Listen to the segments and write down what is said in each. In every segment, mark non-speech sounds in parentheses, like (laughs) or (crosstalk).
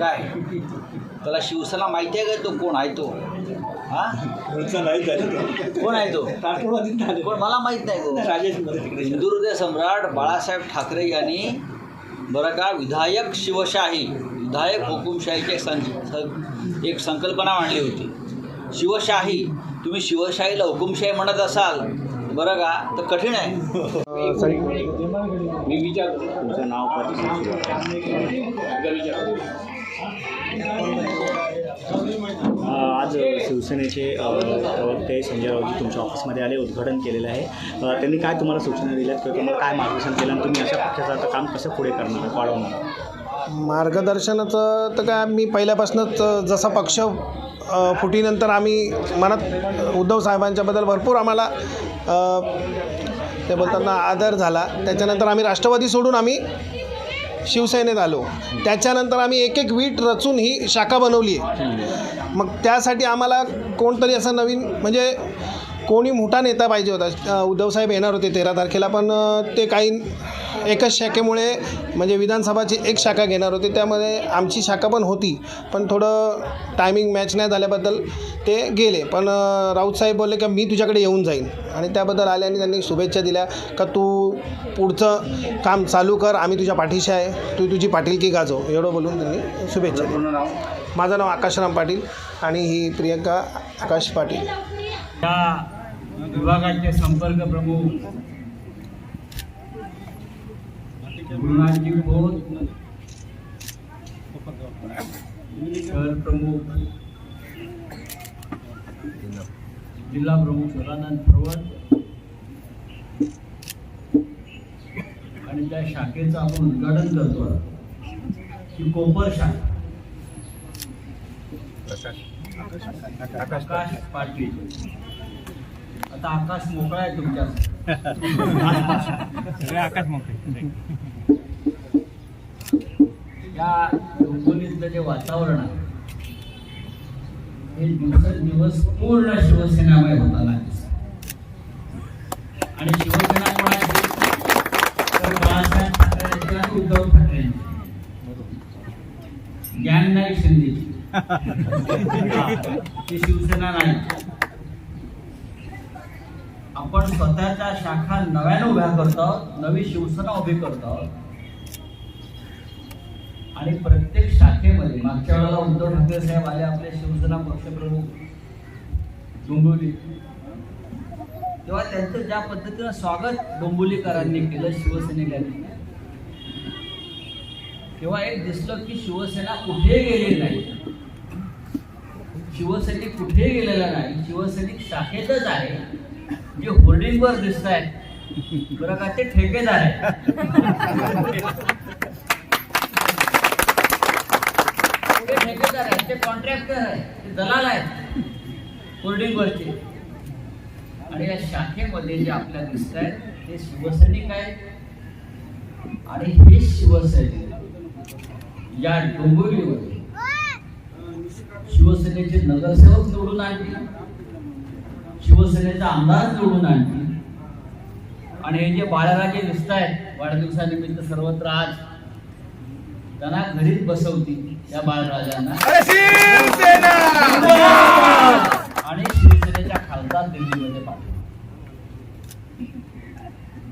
काय? त्याला शिवसेना माहिती आहे का तो? कोण आहे तो? हा? कोण आहे तो? कोण? मला माहीत नाही तो. राजेशमध्ये तिकडे हिंदुहृदय सम्राट बाळासाहेब ठाकरे यांनी बरं का विधायक शिवशाही विधायक हुकुमशाहीची एक सं एक संकल्पना मांडली होती. शिवशाही तुम्ही शिवशाहीला हुकुमशाही म्हणत असाल बरं का? तर कठीण आहे. मी विचारतो तुमचं नाव आज शिवसेनेचे प्रवक्ते संजय राऊत तुमच्या ऑफिसमध्ये आले उद्घाटन केलेलं आहे. त्यांनी काय तुम्हाला सूचना दिल्यात किंवा तुम्हाला काय मार्गदर्शन केलं आणि तुम्ही अशा पक्षाचं आता काम कसं पुढे करणार वाढवणार मार्गदर्शनाचं तर काय मी पहिल्यापासूनच जसा पक्ष फुटीनंतर आम्ही मनात उद्धव साहेबांच्याबद्दल भरपूर आम्हाला ते बोलताना आदर झाला. त्याच्यानंतर आम्ही राष्ट्रवादी सोडून आम्ही शिवसेनेत आलो. त्याच्यानंतर आम्ही एक एक वीट रचून ही शाखा बनवली आहे. मग त्यासाठी आम्हाला कोणतरी असं नवीन म्हणजे कोणी मोठा नेता पाहिजे होता. उद्धवसाहेब येणार होते तेरा तारखेला पण ते काही एकच शाखेमुळे म्हणजे विधानसभाची एक शाखा घेणार होते. त्यामध्ये आमची शाखा पण होती. पण थोडं टायमिंग मॅच नाही झाल्याबद्दल ते गेले. पण राऊत साहेब बोलले की मी तुझ्याकडे येऊन जाईन. आणि त्याबद्दल आले आणि त्यांनी शुभेच्छा दिल्या का तू पुढचं काम चालू कर. आम्ही तुझ्या पाठीशी आहे. तू तुझी पाटीलकी गाजव. एवढं बोलून त्यांनी शुभेच्छा दिल्या. माझं नाव आकाशराम पाटील आणि ही प्रियंका आकाश पाटील. या विभागाचे संपर्क प्रमुख गुरुनाथजी बोध शहर प्रमुख. जिल्हा प्रमुख सदानंद फरवत आणि त्या शाखेचं आपण उद्घाटन करतो की कोपर शाखा. आकाश पाटील. आता आकाश मोकळा आहे तुमच्या आकाश मोकळा. या हिंगोलीतलं जे वातावरण आहे हे दिवसेंदिवस पूर्ण शिवसेनामय होताना दिसतं. आणि शिवसेना कोणाची? तर बाळासाहेब ठाकरेंची आणि उद्धव ठाकरेंची. गँग नाही शिंदेची. ती शिवसेना नाही. आपण स्वतःच्या शाखा नव्याने उभ्या करतो नवी शिवसेना उभी करतो. आणि प्रत्येक शाखेमध्ये मागच्या वेळेला उद्धव ठाकरे साहेब आले आपले शिवसेना पक्षप्रमुख. डोंबिवली. तेव्हा त्यांचं ज्या पद्धतीनं स्वागत डोंबिवलीकरांनी केलं शिवसैनिकांनी तेव्हा एक दिसलं की शिवसेना कुठे गेली नाही. शिवसैनिक कुठे गेलेला नाही. शिवसैनिक शाखेतच आहे. जे होर्डिंगवर दिसत आहेत बरं का ते ठेकेदार आहे ते ठेकेदार आहेत ते कॉन्ट्रॅक्टर आहेत ते दलाल आहेत. होर्डिंगवरचे आणि या शाखेमध्ये जे आपल्याला दिसत आहेत ते शिवसैनिक आहेत. आणि हे शिवसैनिक या डोंबिवलीमध्ये शिवसेनेचे नगरसेवक निवडून आणतील शिवसेनेचा आमदार निवडून आणतील. आणि हे जे बाळाराजे दिसत आहेत वाढदिवसानिमित्त सर्वत्र आज त्यांना घरीच बसवतील या बाळराजांना. आणि शिवसेनेच्या खासदार दिल्लीमध्ये पाठवतील.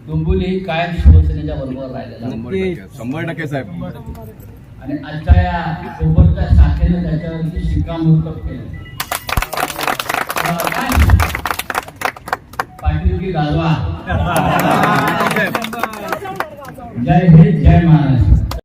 डोंबिवली ही कायम शिवसेनेच्या बरोबर राहिलेला आहे. शंभर टक्के साहेब. आणि आजच्या या सोबतच्या शाखेने त्याच्यावरती शिक्कामोर्तब केलं? पाटील की गाजवा. (laughs) जय हिंद जय महाराष्ट्र.